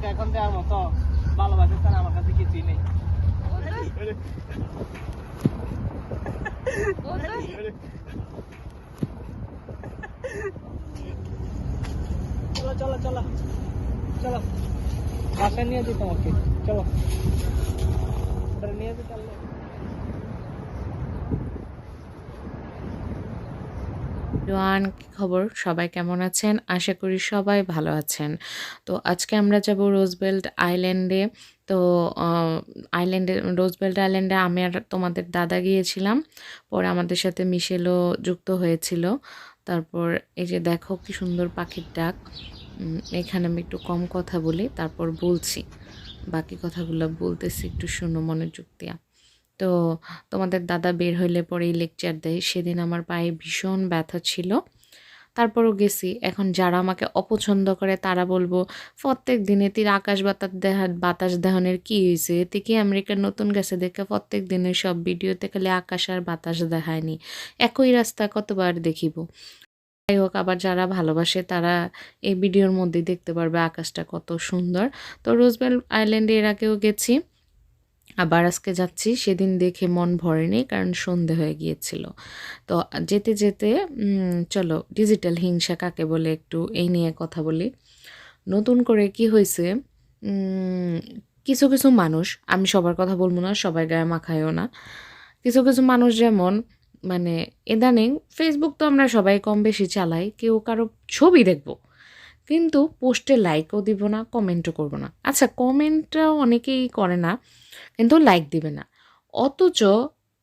তোকে এখন দেওয়ার মতো ভালোবাসা ছাড়া আমার কাছে কিছুই নেই। চলো চলো চলো চলো। বাসায় নিয়ে যাই তোমাকে। চলো। নিয়ে যাই চলো রোয়ান কি খবর? সবাই কেমন আছেন? আশা করি সবাই ভালো আছেন। তো আজকে আমরা যাব রোজবেল্ট আইল্যান্ডে। তো আইল্যান্ডে, রোজবেল্ট আইল্যান্ডে আমি আর তোমাদের দাদা গিয়েছিলাম। পরে আমাদের সাথে মিশেলও যুক্ত হয়েছিল। তারপর এই যে দেখো কি সুন্দর পাখির ডাক। এখানে আমি একটু কম কথা বলি, তারপর বলছি। বাকি কথাগুলো বলতেছি, একটু শুনো মনোযোগ দিয়া। তো তোমাদের দাদা বের হইলে পরেই লেকচার দেয়। সেদিন আমার পায়ে ভীষণ ব্যথা ছিল। তারপরও গেছি। এখন যারা আমাকে অপছন্দ করে তারা বলব, প্রত্যেক দিনে তীর আকাশ বাতাস দেখা বাতাস দেহনের কি হয়েছে এতে কি আমেরিকার নতুন গেছে দেখে প্রত্যেক দিনের সব ভিডিওতে খালি আকাশ আর বাতাস দেখায়নি? একই রাস্তা কতবার দেখিব? যাই হোক, আবার যারা ভালোবাসে তারা এই ভিডিওর মধ্যেই দেখতে পারবে আকাশটা কত সুন্দর। তো রোজবেল আইল্যান্ডে এর আগেও গেছি। আবার আজকে যাচ্ছি, সেদিন দেখে মন ভরেনি কারণ সন্ধে হয়ে গিয়েছিল। তো যেতে যেতে চলো ডিজিটাল হিংসা কাকে বলে একটু এই নিয়ে কথা বলি। নতুন করে কি হয়েছে? কিছু কিছু মানুষ, আমি সবার কথা বলব না, সবাই গায়ে মাখায়ও না। কিছু কিছু মানুষ যেমন মানে ইদানিং ফেসবুক তো আমরা সবাই কম বেশি চালাই, কেউ কারও ছবি দেখব। কিন্তু পোস্টে লাইকও দিব না কমেন্টও করব না। আচ্ছা কমেন্টটাও অনেকেই করে না, কিন্তু লাইক দিবে না। অথচ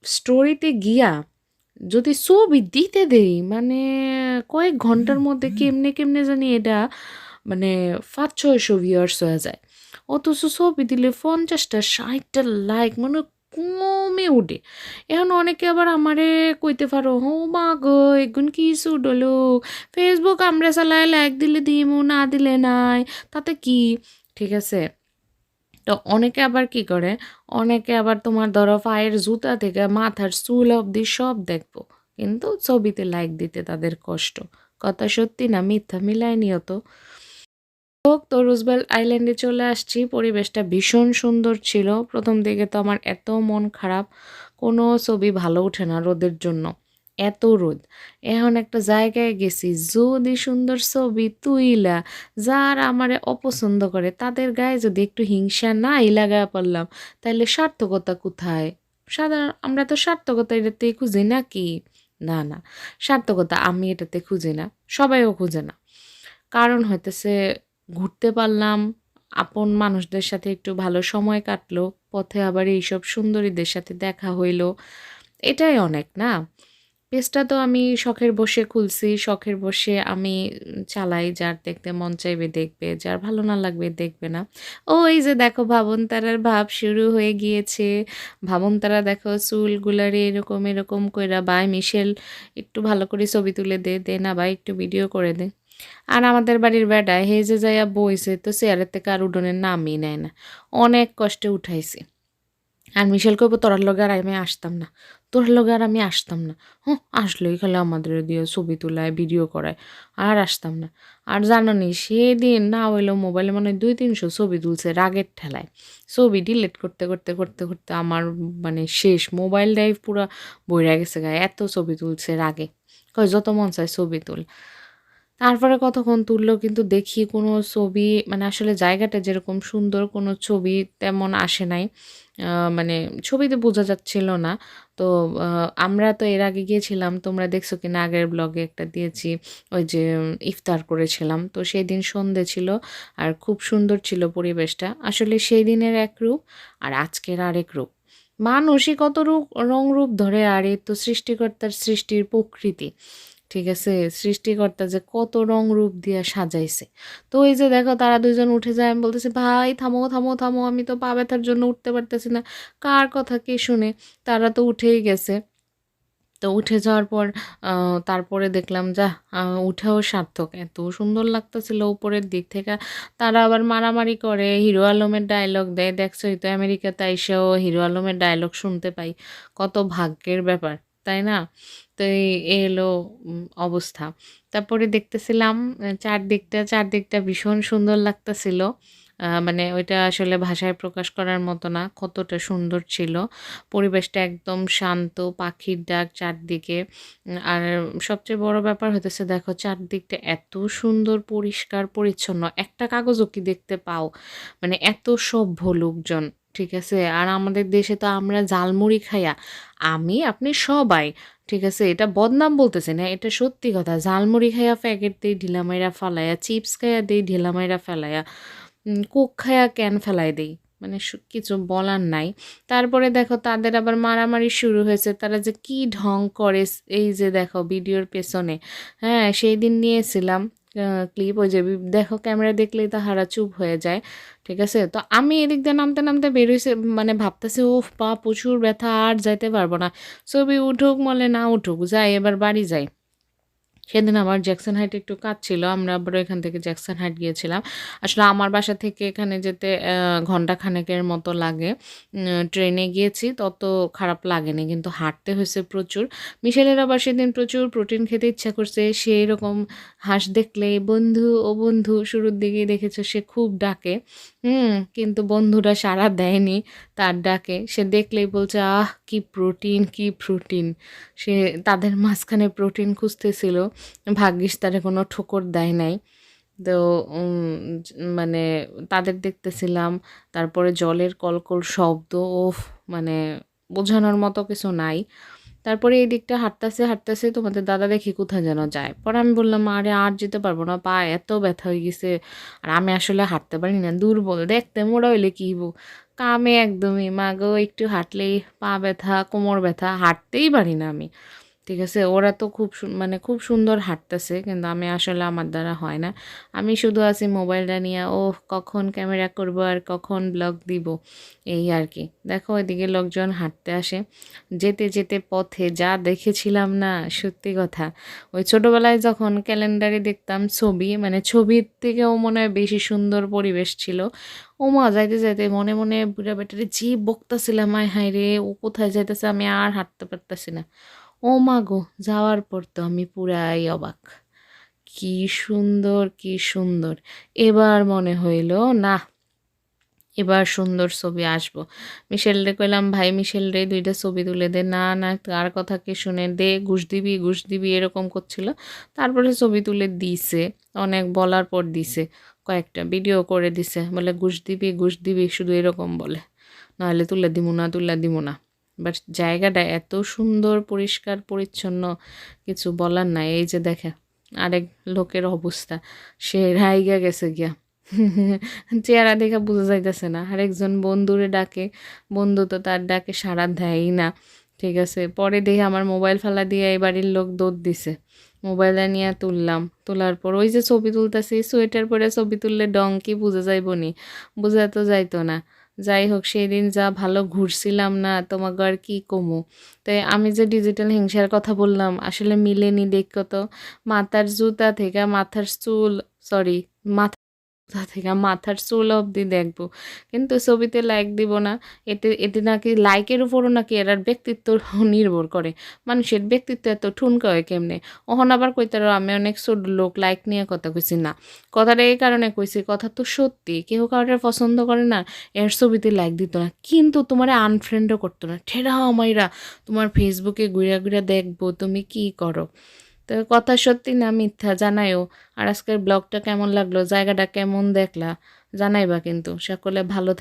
স্টোরিতে গিয়া যদি ছবি দিতে দেরি মানে কয়েক ঘণ্টার মধ্যে কেমনে কেমনে জানি এটা মানে পাঁচ ছয়শো ভিউয়ার্স হয়ে যায়। অথচ ছবি দিলে পঞ্চাশটা, ষাটটা লাইক মানে কমে উঠে। এখন অনেকে আবার আমারে কইতে পারো হো মা গো, এগুন কি সুডলো ফেসবুক আমরা চালাই লাইক দিলে দিমু, না দিলে নাই, তাতে কি? ঠিক আছে? তো অনেকে আবার কি করে? অনেকে আবার তোমার ধরো পায়ের জুতা থেকে মাথার চুল অবধি সব দেখব। কিন্তু ছবিতে লাইক দিতে তাদের কষ্ট। কথা সত্যি না, মিথ্যা মিলাই নিয়ত হোক তো রুজবেল আইল্যান্ডে চলে আসছি। পরিবেশটা ভীষণ সুন্দর ছিল। প্রথম দিকে তো আমার এত মন খারাপ, কোনো ছবি ভালো ওঠে না রোদের জন্য। এত রোদ। এখন একটা জায়গায় গেছি, যদি সুন্দর ছবি তুইলা, যারা আমারে অপছন্দ করে, তাদের গায়ে যদি একটু হিংসা নাই লাগায় পারলাম তাহলে সার্থকতা কোথায়? সাধারণ, আমরা তো সার্থকতা এটাতে খুঁজি না কি? না না। সার্থকতা আমি এটাতে খুঁজি না, সবাইও খুঁজে না। কারণ হইতেছে ঘুরতে পারলাম, আপন মানুষদের সাথে একটু ভালো সময় কাটলো, পথে আবার এইসব সুন্দরীদের সাথে দেখা হইল। এটাই অনেক, না? পেজটা তো আমি শখের বসে খুলছি, শখের বসে আমি চালাই, যার দেখতে মন চাইবে দেখবে, যার ভালো না লাগবে দেখবে না। ও, এই যে দেখো ভাবন তারার ভাব শুরু হয়ে গিয়েছে। ভাবন তারা দেখো চুলগুলারে এরকম এরকম কইরা বাই মিশেল, একটু ভালো করে ছবি তুলে দে দে না ভাই, একটু ভিডিও করে দে। আর আমাদের বাড়ির বেডায় হেজে যাইয়া বইছে, তো চেয়ারের থেকে আর উডনের নামই নেয় না। অনেক কষ্টে উঠাইছি। আর মিশেল কইব, তোরার লগে আর আমি আসতাম না। তোর লগে আর আমি আসতাম না। হুঁ, আসলোই খালি আমাদের দিয়ে ছবি তোলায়, ভিডিও করায়, আর আসতাম না। আর জানো নি সেদিন না হইল মোবাইলে মানে দুই তিনশো ছবি তুলছে রাগের ঠেলায়। ছবি ডিলিট করতে করতে করতে করতে আমার মানে শেষ মোবাইলটাই পুরো বইরা গেছে গায়ে এত ছবি তুলছে রাগে। কয়, যত মন চায় ছবি তুল। তারপরে কতক্ষণ তুললো কিন্তু দেখি কোনো ছবি মানে আসলে জায়গাটা যেরকম সুন্দর কোনো ছবি তেমন আসে নাই। মানে ছবিতে বোঝা যাচ্ছিল না। তো আমরা তো এর আগে গিয়েছিলাম, তোমরা দেখছ কিনা আগের ব্লগে একটা দিয়েছি, ওই যে ইফতার করেছিলাম। তো সেই দিন সন্ধে ছিল আর খুব সুন্দর ছিল পরিবেশটা। আসলে সেই দিনের এক রূপ আর আজকের আরেক রূপ। মানুষই কত রূপ, রং রূপ ধরে আর এই তো সৃষ্টিকর্তার সৃষ্টির প্রকৃতি। ঠিক আছে? সৃষ্টিকর্তা যে কত রং রূপ দিয়ে সাজাইছে। তো এই যে দেখো, তারা দুজন উঠে যায়, আমি বলতেছি, ভাই, থামো থামো থামো, আমি তো পা ব্যথার জন্য উঠতে পারতেছি না। কার কথা কে শুনে? তারা তো উঠেই গেছে। তো উঠে যাওয়ার পর তারপরে দেখলাম, যা উঠেও সার্থক, এত সুন্দর লাগতেছিল উপরের দিক থেকে। তারা আবার মারামারি করে, হিরো আলমের ডায়লগ দেয়, দেখছোই তো, আমেরিকাতে এসেও হিরো আলমের ডায়লগ শুনতে পাই। কত ভাগ্যের ব্যাপার। তাই না? তো এই এলো অবস্থা। তারপরে দেখতেছিলাম চারদিকটা চারদিকটা ভীষণ সুন্দর লাগতেছিল। মানে ওইটা আসলে ভাষায় প্রকাশ করার মতো না, কতটা সুন্দর ছিল। পরিবেশটা একদম শান্ত, পাখির ডাক চারদিকে। আর সবচেয়ে বড় ব্যাপার হতেছে দেখো চারদিকটা এত সুন্দর, পরিষ্কার, পরিচ্ছন্ন। একটা কাগজও কি দেখতে পাও? মানে এত সভ্য লোকজন। ঠিক আছে? আর আমাদের দেশে তো আমরা জালমুড়ি খাইয়া আমি, আপনি সবাই, ঠিক আছে? এটা বদনাম বলতেছে না এটা সত্যি কথা। ঝালমুড়ি খাইয়া প্যাকেট দেই ঢিলামাইরা ফালাইয়া, চিপস খাইয়া দেই ঢিলামাইরা ফেলাইয়া কোক খাইয়া ক্যান ফেলাই দেই। মানে কিছু বলার নাই। তারপরে দেখো, তাদের আবার মারামারি শুরু হয়েছে। তারা যে কি ঢং করে, এই যে দেখো, ভিডিওর পেছনে। হ্যাঁ সেই দিন নিয়েছিলাম। ক্লিপ ওই যে দেখো ক্যামেরা দেখলেই তাহারা চুপ হয়ে যায়, ঠিক আছে? তো আমি এদিক দিয়ে নামতে নামতে বেরোইছে মানে ভাবতেছি ও পা প্রচুর ব্যথা, আর যাইতে পারব না। ছবি উঠুক, মলে না উঠুক, যাই, এবার বাড়ি যাই। সেদিন আমার জ্যাকসন হাইট একটু কাজ ছিল আমরা আবার এখান থেকে জ্যাকসন হাইট গিয়েছিলাম। আসলে আমার বাসা থেকে এখানে যেতে ঘণ্টা খানেকের মতো লাগে। ট্রেনে গিয়েছি, তত খারাপ লাগেনি, কিন্তু হাঁটতে হয়েছে প্রচুর। মিশেলের আবার সেদিন প্রচুর প্রোটিন খেতে ইচ্ছা করছে সেই রকম হাঁস দেখলে বন্ধু, ও বন্ধু, শুরুর দিকেই দেখেছ সে খুব ডাকে। হুম, কিন্তু বন্ধুরা সাড়া দেয়নি, তার ডাকে। সে দেখলেই বলছে, আহ, কি প্রোটিন কি প্রোটিন। সে তাদের মাঝখানে প্রোটিন খুঁজতেছিল। ভাগ্যিস তারা কোনো ঠোকর দেয় নাই। তো মানে তাদের দেখতেছিলাম, তারপরে জলের কলকল শব্দ, ওফ মানে বোঝানোর মতো কিছু নাই। তারপরে এই দিকটা হাঁটতেছে হাঁটতেছে তোমাদের দাদা দেখি কোথায় যেন যায়। পরে আমি বললাম, আরে, আর যেতে পারব না, পা এত ব্যথা হয়ে গেছে, আর আমি আসলে হাঁটতে পারি না দুর্বল দেখতে মোড়া হইলে কি? কামে একদমই মাগো একটু হাঁটলেই পা ব্যথা, কোমর ব্যথা, হাঁটতেই পারি না আমি। ঠিক আছে? ওরা তো খুব মানে খুব সুন্দর হাঁটতেছে, কিন্তু আমি আসলে আমার দ্বারা হয় না। আমি শুধু আছি মোবাইলটা নিয়ে ও কখন ক্যামেরা করব আর কখন ব্লগ দিব? এই আর কি। দেখো এদিকে লোকজন হাঁটতে আসে। যেতে যেতে পথে যা দেখেছিলাম না, সত্যি কথা। ওই ছোটোবেলায় যখন ক্যালেন্ডারে দেখতাম ছবি মানে ছবির থেকেও মনে হয় বেশি সুন্দর পরিবেশ ছিল। ও মা যাইতে যাইতে মনে মনে বুড়া বেটারে যে বকতাছিলাম, আয় হায় রে, ও কোথায় যাইতেছে? আমি আর হাঁটতে পারতাছি না। ও মা গো, যাওয়ার পর তো আমি পুরাই অবাক। কি সুন্দর কি সুন্দর। এবার মনে হইল, না, এবার সুন্দর ছবি আসব। মিশেল রে কইলাম, ভাই, মিশেল রে, দুইটা ছবি তুলে দে। না না, কার কথা কে শুনে দে, ঘুষ দিবি ঘুষ দিবি, এরকম করছিল। তারপরে ছবি তুলে দিছে, অনেক বলার পর দিছে, কয়েকটা ভিডিও করে দিছে। বলে, ঘুষ দিবি ঘুষ দিবি, শুধু এরকম বলে। নাহলে তুলে দিব না, তুলে দিব না। বাট জায়গাটা এত সুন্দর, পরিষ্কার, পরিচ্ছন্ন কিছু বলার নাই। এই যে দেখে, আরেক লোকের অবস্থা। সে রাইগা গেছে গিয়া। চেহারা দেখে বোঝা যাইতেছে না। আরেকজন বন্ধুরে ডাকে। বন্ধু তো তার ডাকে সাড়া দেয়ই না। ঠিক আছে, পরে দেখে আমার মোবাইল ফেলা দিয়ে এই বাড়ির লোক দৌড় দিছে। মোবাইলটা নিয়ে তুললাম। তোলার পর ওই যে ছবি তুলতেছি সোয়েটার পরে ছবি তুললে ডং কি বোঝা যাইব নি? বোঝা তো যাইতো না। যাই হোক, সেদিন যা ভালো ঘুরছিলাম না, তোমাকে আর কী কমু? তাই আমি যে ডিজিটাল হিংসার কথা বললাম, আসলে মিলেনি দেখো তো। মাথার জুতা থেকে মাথার চুল সরি মাথা থেকে মাথার চুল অবধি দেখব। কিন্তু ছবিতে লাইক দিব না। এতে এতে নাকি লাইকের উপরও নাকি এরার ব্যক্তিত্ব নির্ভর করে। মানুষের ব্যক্তিত্ব এত ঠুনকা হয় কেমনে? ওহন আবার কইতারো আমি অনেক ছোট লোক লাইক নিয়ে কথা কইছি না। কথাটা এই কারণে কইছি, কথা তো সত্যি, কেউ কাউরে পছন্দ করে না, এর ছবিতে লাইক দিত না। কিন্তু তোমার আনফ্রেন্ডও করতো না। ঠেরা আমাইরা তোমার ফেসবুকে ঘুরে ঘুরে দেখব, তুমি কি করো? তো কথা সত্যি না মিথ্যা জানাইও আর আজকের ব্লগটা কেমন লাগল? জায়গাটা কেমন দেখলা? জানাইবা কিন্তু। সকলে ভালো